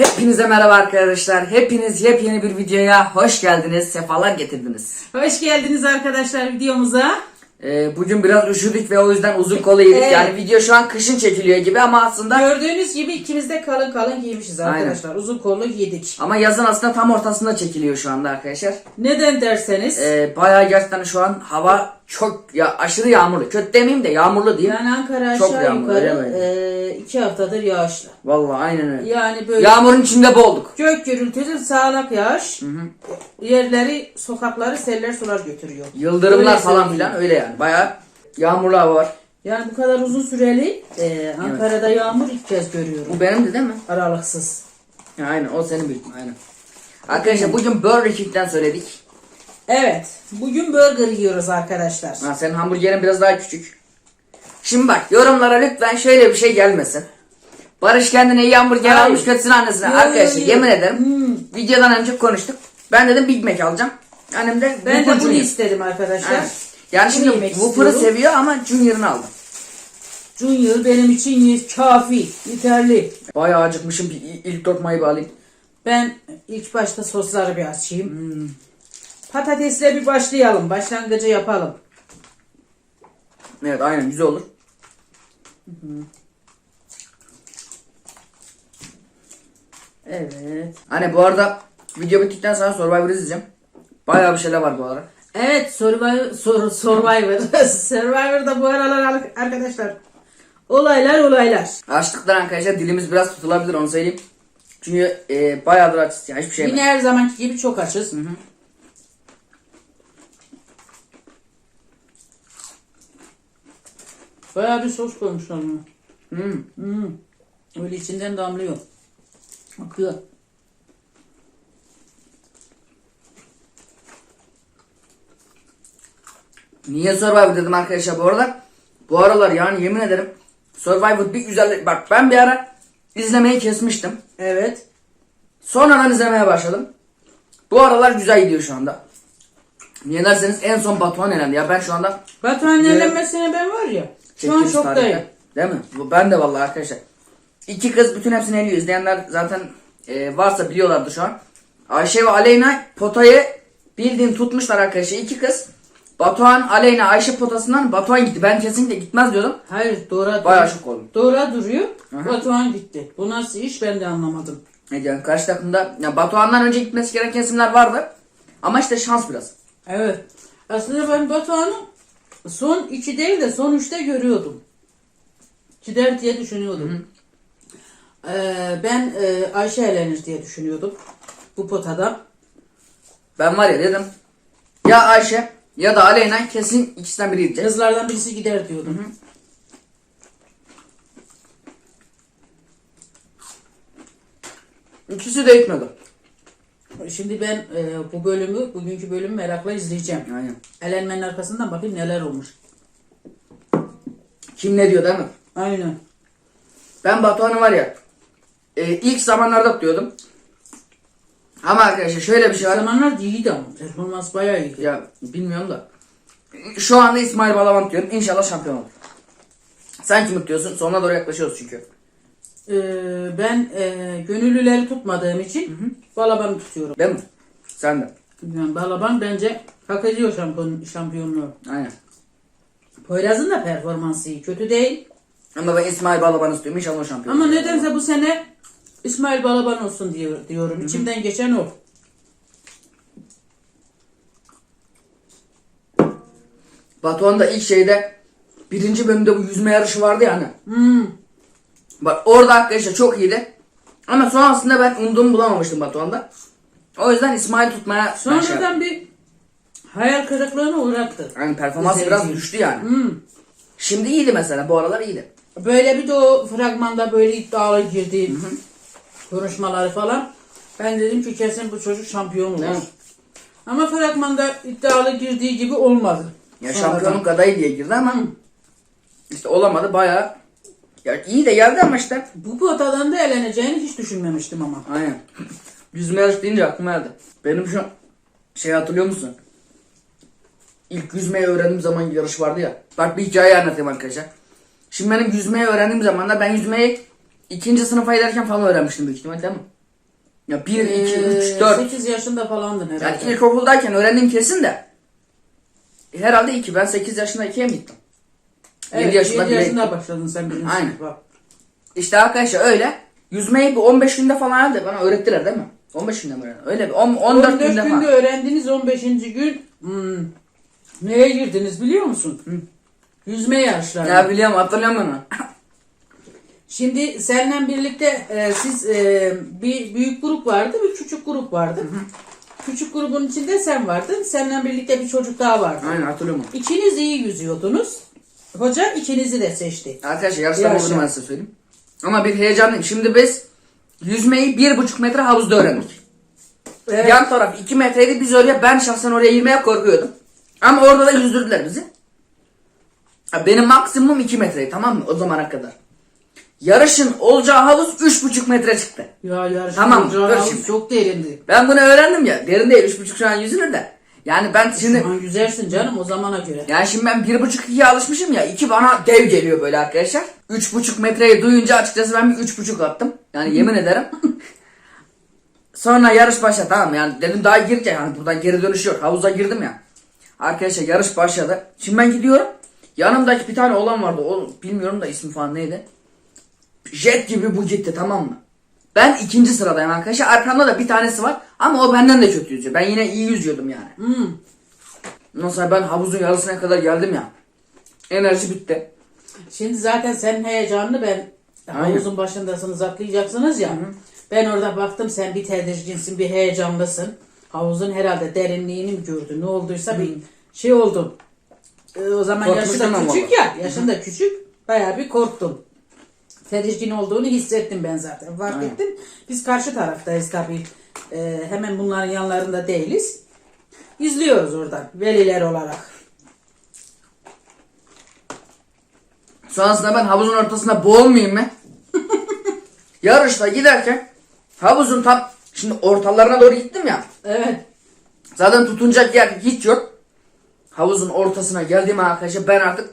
Hepinize merhaba arkadaşlar. Hepiniz yepyeni bir videoya hoş geldiniz. Sefalar getirdiniz. Hoş geldiniz arkadaşlar videomuza. Ee, bugün biraz üşüdük ve o yüzden uzun kolu yedik. Evet. Yani video şu an kışın çekiliyor gibi ama aslında Gördüğünüz gibi ikimiz de kalın kalın giymişiz arkadaşlar. Uzun kollu giydik. ama yazın aslında tam ortasında çekiliyor şu anda arkadaşlar. Neden derseniz Ee, bayağı gerçekten şu an hava çok ya aşırı yağmurlu. Kötü demeyeyim de yağmurlu diyeyim. yani Ankara Çok aşağı yağmur, öyle yukarı e, iki haftadır yağışlı. Vallahi aynen öyle. Yani böyle Yağmurun içinde boğulduk. gök gürültülü sağanak yağış yerleri sokakları seller sular götürüyor. Yıldırımlar Öyle falan söyleyeyim. filan öyle yani. Bayağı yağmurlu hava var. Yani bu kadar uzun süreli e, Ankara'da yağmur ilk kez görüyorum. Bu benim de değil mi? Aralıksız. Ya, aynen o senin büyük aynen. Arkadaşlar bugün Burger King'den söyledik. Evet. Bugün burger yiyoruz arkadaşlar. Ha, senin hamburgerin biraz daha küçük. Şimdi bak yorumlara lütfen şöyle bir şey gelmesin. Barış kendine iyi hamburger Hayır. almış kötüsün annesine. Yo, Arkadaşlar yo, yo. yemin ederim Hmm. videodan önce konuştuk. Ben dedim Big Mac alacağım. Annem de Ben de bunu Junior. istedim arkadaşlar. Aynen. Yani Bunu şimdi yemek Whopper'ı istiyorum. seviyor ama Junior'ını aldım. Junior benim için ye- kafi, yeterli. Bayağı acıkmışım. Bir il- ilk lokmayı bir alayım. Ben ilk başta sosları bir açayım. Patatesle bir başlayalım. Başlangıcı yapalım. Evet aynen güzel olur. Evet. Hani bu arada video bittikten sonra Survivor izleyeceğim. Bayağı bir şeyler var bu ara. Evet Survivor, Sur- Survivor. Survivor'da bu aralar ar- arkadaşlar olaylar olaylar. Açlıktan arkadaşlar dilimiz biraz tutulabilir onu söyleyeyim. Çünkü e, bayağıdır açız ya hiçbir şey Yine her zamanki gibi çok açız. Bayağı bir sos koymuşlar buna. Hmm. Hmm. Öyle içinden damlıyor. Akıyor. Niye Survivor dedim arkadaşlar bu arada. Bu aralar yani yemin ederim Survivor bir güzel... Bak ben bir ara izlemeyi kesmiştim. Evet. Sonradan izlemeye başladım. Bu aralar güzel gidiyor şu anda. Niye derseniz en son Batuhan elendi. Ya ben şu anda Batuhan'ın elenmesine ben var ya. Şu an şoktayım. tarihte. Değil mi? Ben de vallahi arkadaşlar. İki kız bütün hepsini eliyor. İzleyenler zaten e, varsa biliyorlardı şu an. Ayşe ve Aleyna potayı bildiğin tutmuşlar arkadaşlar. İki kız. Batuhan, Aleyna, Ayşe potasından Batuhan gitti. Ben kesinlikle gitmez diyordum. Hayır Dora Bayağı şok oldum. Dora duruyor. Aha. Batuhan gitti. Bu nasıl iş ben de anlamadım. Ne diyorum karşı takımda ya Batuhan'dan önce gitmesi gereken isimler vardı. Ama işte şans biraz. Evet. Aslında ben Batuhan'ı son iki değil de son üçte görüyordum. Gider diye düşünüyordum. Ee, ben e, Ayşe elenir diye düşünüyordum. Bu potada. Ben var ya dedim. Ya Ayşe ya da Aleyna kesin ikisinden biri gidecek. Kızlardan birisi gider diyordum. İkisi de gitmedi. Şimdi ben e, bu bölümü, bugünkü bölümü merakla izleyeceğim. Aynen. Elenmenin arkasından bakayım neler olmuş. Kim ne diyor değil mi? Aynen. Ben Batuhan'ı var ya e, ilk zamanlarda diyordum. Ama arkadaşlar şöyle bir şey var. zamanlar iyiydi ama. Performans bayağı iyiydi. Ya bilmiyorum da. Şu anda İsmail Balaban diyorum. İnşallah şampiyon olur. Sen kimi tutuyorsun? Sonuna doğru yaklaşıyoruz çünkü. Ee, ben e, gönüllüleri tutmadığım için Balaban'ı tutuyorum. Değil mi? Sen de. Yani Balaban bence hak ediyor şampiyon, şampiyonluğu. Aynen. Poyraz'ın da performansı iyi. Kötü değil. Ama ben İsmail Balaban istiyorum. İnşallah o şampiyon Ama olur. nedense bu sene İsmail Balaban olsun diyor, diyorum. İçimden geçen o. Batuhan da ilk şeyde birinci bölümde bu yüzme yarışı vardı ya hani. Hmm. Bak orada arkadaşlar çok iyiydi. Ama sonrasında ben umduğumu bulamamıştım Batuhan'da. O yüzden İsmail tutmaya şey. Sonradan bir hayal kırıklığına uğrattı. yani performansı İzleyici. biraz düştü yani. Hmm. Şimdi iyiydi mesela bu aralar iyiydi. Böyle bir de o fragmanda böyle iddialı girdi. Konuşmaları falan. Ben dedim ki kesin bu çocuk şampiyon olur. Evet. Ama fragmanda iddialı girdiği gibi olmadı. Ya şampiyonluk adayı diye girdi ama işte olamadı bayağı. Ya iyi de geldi ama işte. Bu potadan da eleneceğini hiç düşünmemiştim ama. Aynen. Yüzme yarışı deyince aklıma geldi. Benim şu şey hatırlıyor musun? İlk yüzmeyi öğrendiğim zaman yarış vardı ya. Bak bir hikaye anlatayım arkadaşlar. Şimdi benim yüzmeyi öğrendiğim zaman da ben yüzmeyi ikinci sınıfa giderken falan öğrenmiştim büyük ihtimalle değil mi? Ya 1, 2, 3, 4. 8 yaşında falandın herhalde. Yani ilkokuldayken öğrendim kesin de. Herhalde 2. Ben 8 yaşında 2'ye mi gittim? Evet, 7 yaşında 7 bile yaşında başladın sen birinci Aynen. sınıfa. İşte arkadaşlar öyle. Yüzmeyi bir 15 günde falan herhalde bana öğrettiler değil mi? 15 günde mi öğrendin? Öyle bir 10, 14 14 günde günde falan. öğrendiniz 15. gün hmm, neye girdiniz biliyor musun? Yüzme yarışlarına. Ya biliyorum hatırlıyorum. Şimdi seninle birlikte e, siz e, bir büyük grup vardı, bir küçük grup vardı. Küçük grubun içinde sen vardın. Seninle birlikte bir çocuk daha vardı. Aynen hatırlıyorum. İkiniz iyi yüzüyordunuz. Hoca ikinizi de seçti. Arkadaşlar yarışta Yarışa. buldum ben size söyleyeyim. Ama bir heyecanlıyım. Şimdi biz yüzmeyi 1,5 metre havuzda öğrendik. Evet. Yan taraf 2 metreydi. Biz oraya ben şahsen oraya girmeye korkuyordum. Ama orada da yüzdürdüler bizi. Benim maksimum 2 metreydi tamam mı o zamana kadar. Yarışın olacağı havuz 3,5 metre çıktı. Ya yarışma Tamam, olacağı havuz şimdi. çok derindi. Ben bunu öğrendim ya. Derin değil 3,5 şu an yüzülür de. Yani ben şimdi Şu an yüzersin canım o zamana göre. yani şimdi ben 1,5-2'ye alışmışım ya. 2 bana dev geliyor böyle arkadaşlar. 3,5 metreyi duyunca açıkçası ben bir 3,5 attım. Yani yemin ederim. Sonra yarış başladı tamam yani dedim daha gireceğim yani buradan geri dönüş yok. Havuza girdim ya. Arkadaşlar yarış başladı. Şimdi ben gidiyorum. Yanımdaki bir tane olan vardı. O bilmiyorum da ismi falan neydi. Jet gibi bu gitti tamam mı? Ben ikinci sıradayım arkadaşlar. Arkamda da bir tanesi var. Ama o benden de kötü yüzüyor. Ben yine iyi yüzüyordum yani. Hmm. Sonra ben havuzun yarısına kadar geldim ya. Enerji bitti. Şimdi zaten senin heyecanını ben Aynen. havuzun başındasınız atlayacaksınız ya. Ben orada baktım sen bir tedirginsin bir heyecanlısın. Havuzun herhalde derinliğini mi gördün ne olduysa bir şey oldun. Ee, o zaman yaşı Korkmuştum da küçük ya. Yaşın da küçük. Bayağı bir korktun. Tedirgin olduğunu hissettim ben zaten. Fark Aynen. ettim. Biz karşı taraftayız tabii. Ee, hemen bunların yanlarında değiliz. İzliyoruz oradan veliler olarak. Sonrasında ben havuzun ortasında boğulmayayım mı? Yarışta giderken havuzun tam şimdi ortalarına doğru gittim ya. Evet. Zaten tutunacak yer hiç yok. Havuzun ortasına geldiğim arkadaşlar ben artık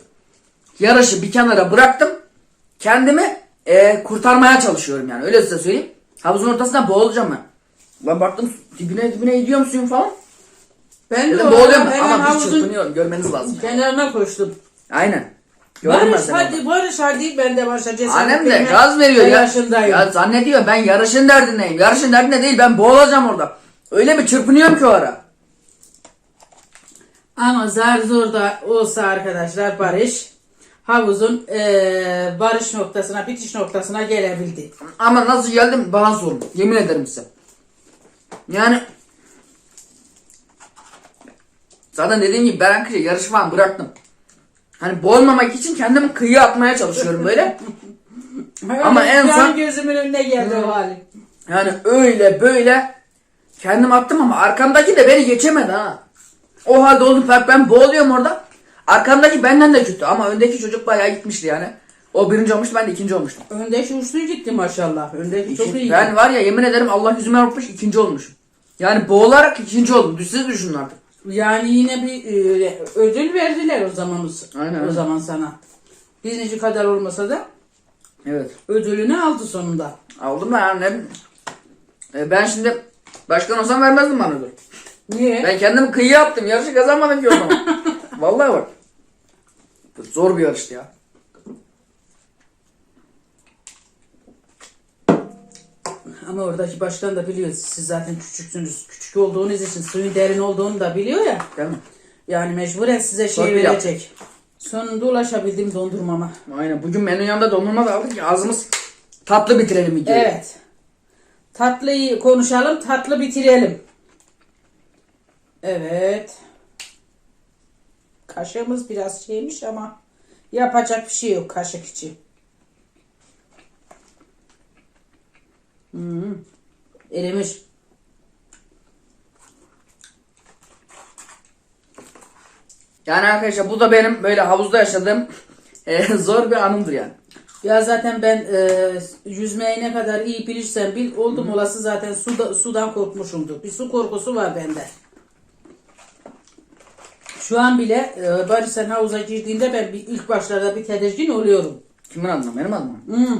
yarışı bir kenara bıraktım. Kendimi eee, kurtarmaya çalışıyorum yani öyle size söyleyeyim. Havuzun ortasına boğulacağım ben. Ben baktım dibine dibine gidiyor musun falan. Ben de Dedim boğuluyorum hemen ama bir çırpınıyorum görmeniz lazım. kenarına koştum. Aynen. Gördüm Barış hadi. Barış hadi ben de başa cesaret Annem de gaz veriyor ya. telaşındayım. Ya zannediyor ben yarışın derdindeyim. Yarışın derdinde değil ben boğulacağım orada. Öyle bir çırpınıyorum ki o ara. Ama zar zor da olsa arkadaşlar Barış havuzun eee barış noktasına bitiş noktasına gelebildi. Ama nasıl geldim bana sorun. Yemin ederim size. Yani zaten dediğim gibi ben yarışı falan bıraktım. Hani boğulmamak için kendimi kıyıya atmaya çalışıyorum böyle. Ama en son- gözümün önüne geldi o hali. Yani öyle böyle kendim attım ama arkamdaki de beni geçemedi ha. O halde oldum ben boğuluyorum orada. Arkamdaki benden de kötü ama öndeki çocuk bayağı gitmişti yani. O birinci olmuştu ben de ikinci olmuştum. Öndeki uçtu gitti maşallah. Öndeki çok iyi. ben var ya yemin ederim Allah yüzüme yapmış ikinci olmuşum. Yani boğularak ikinci oldum. Siz düşünün artık. Yani yine bir eee, ödül verdiler o zaman Aynen. o zaman sana. Birinci kadar olmasa da Evet. ödülünü aldı sonunda. Aldım da yani ne. E, ben şimdi başkan olsam vermezdim bana ödül. Niye? Ben kendimi kıyıya attım. Yarışı kazanmadım ki o zaman. Vallahi bak. Zor bir yarıştı ya. Ama oradaki başkan da biliyor. Siz zaten küçüksünüz. Küçük olduğunuz için suyun derin olduğunu da biliyor ya. Değil mi? Yani mecburen size şey Torpil verecek. Sonunda ulaşabildim dondurmama. Aynen. Bugün menü yanında dondurma da aldık ki ağzımız tatlı bitirelim videoyu. Evet. Tatlıyı konuşalım, tatlı bitirelim. Evet. Kaşığımız biraz şeymiş ama yapacak bir şey yok kaşık için. Hmm. Erimiş. Yani arkadaşlar bu da benim böyle havuzda yaşadığım e, zor bir anımdır yani. Ya zaten ben e, yüzmeyi ne kadar iyi bilirsem bil oldum olası zaten suda, sudan korkmuşumdur. Bir su korkusu var bende. Şu an bile e, Barış sen havuza girdiğinde ben bir, ilk başlarda bir tedirgin oluyorum. Kimin adına? Benim adıma. Hmm.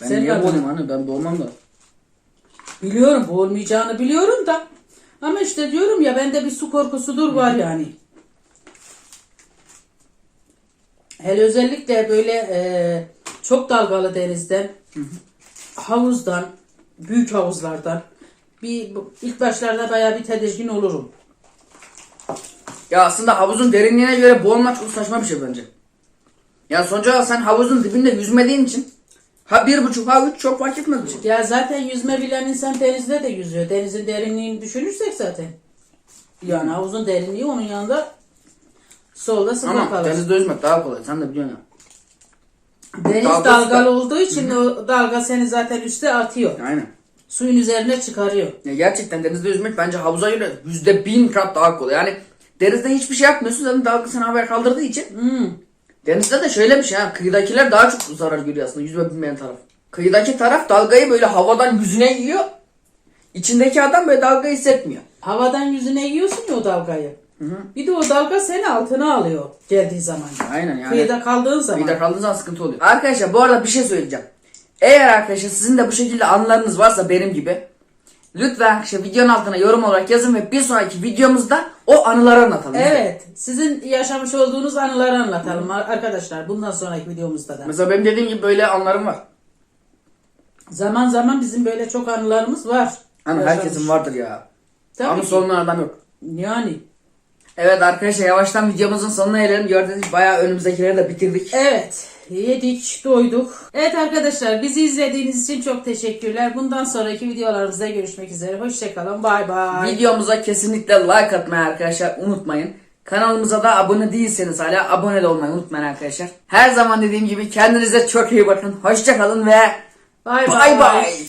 Ben Senin niye adına. boğulayım anne? Ben boğulmam da. Biliyorum bu olmayacağını biliyorum da. Ama işte diyorum ya bende bir su korkusudur var yani. Hele özellikle böyle e, çok dalgalı denizden, havuzdan, büyük havuzlardan bir ilk başlarda bayağı bir tedirgin olurum. Ya aslında havuzun derinliğine göre boğulmak çok saçma bir şey bence. Ya sonuç olarak sen havuzun dibinde yüzmediğin için ha bir buçuk ha üç çok fark etmez bir şey. Ya zaten yüzme bilen insan denizde de yüzüyor. Denizin derinliğini düşünürsek zaten. Yani havuzun derinliği onun yanında solda sıfır Ama kalır. denizde yüzmek daha kolay sen de biliyorsun ya. Deniz Dalgası dalgalı da- olduğu için o dalga seni zaten üste atıyor. Aynen. Suyun üzerine çıkarıyor. Ya gerçekten denizde yüzmek bence havuza göre yüzde bin kat daha kolay. Yani denizde hiçbir şey yapmıyorsun zaten dalga seni havaya kaldırdığı için. Hmm. Denizde de şöyle bir şey ha kıyıdakiler daha çok zarar görüyor aslında yüzme bilmeyen taraf. Kıyıdaki taraf dalgayı böyle havadan yüzüne yiyor. İçindeki adam böyle dalgayı hissetmiyor. Havadan yüzüne yiyorsun ya o dalgayı. Bir de o dalga seni altına alıyor geldiği zaman. Aynen yani. Kıyıda kaldığın zaman. Kıyıda kaldığınız zaman sıkıntı oluyor. Arkadaşlar bu arada bir şey söyleyeceğim. Eğer arkadaşlar sizin de bu şekilde anılarınız varsa benim gibi lütfen arkadaşlar videonun altına yorum olarak yazın ve bir sonraki videomuzda o anıları anlatalım. Evet. Sizin yaşamış olduğunuz anıları anlatalım arkadaşlar. Bundan sonraki videomuzda da. Mesela benim dediğim gibi böyle anlarım var. Zaman zaman bizim böyle çok anılarımız var. Hani Yaşamış. herkesin vardır ya. Tabii Ama ki. adam yok. Yani. Evet arkadaşlar yavaştan videomuzun sonuna gelelim. Gördüğünüz gibi bayağı önümüzdekileri de bitirdik. Evet. Yedik, doyduk. Evet arkadaşlar bizi izlediğiniz için çok teşekkürler. Bundan sonraki videolarımızda görüşmek üzere. Hoşçakalın. Bay bay. Videomuza kesinlikle like atmayı arkadaşlar unutmayın. Kanalımıza da abone değilseniz hala abone olmayı unutmayın arkadaşlar. Her zaman dediğim gibi kendinize çok iyi bakın. Hoşçakalın ve Bay bay bay.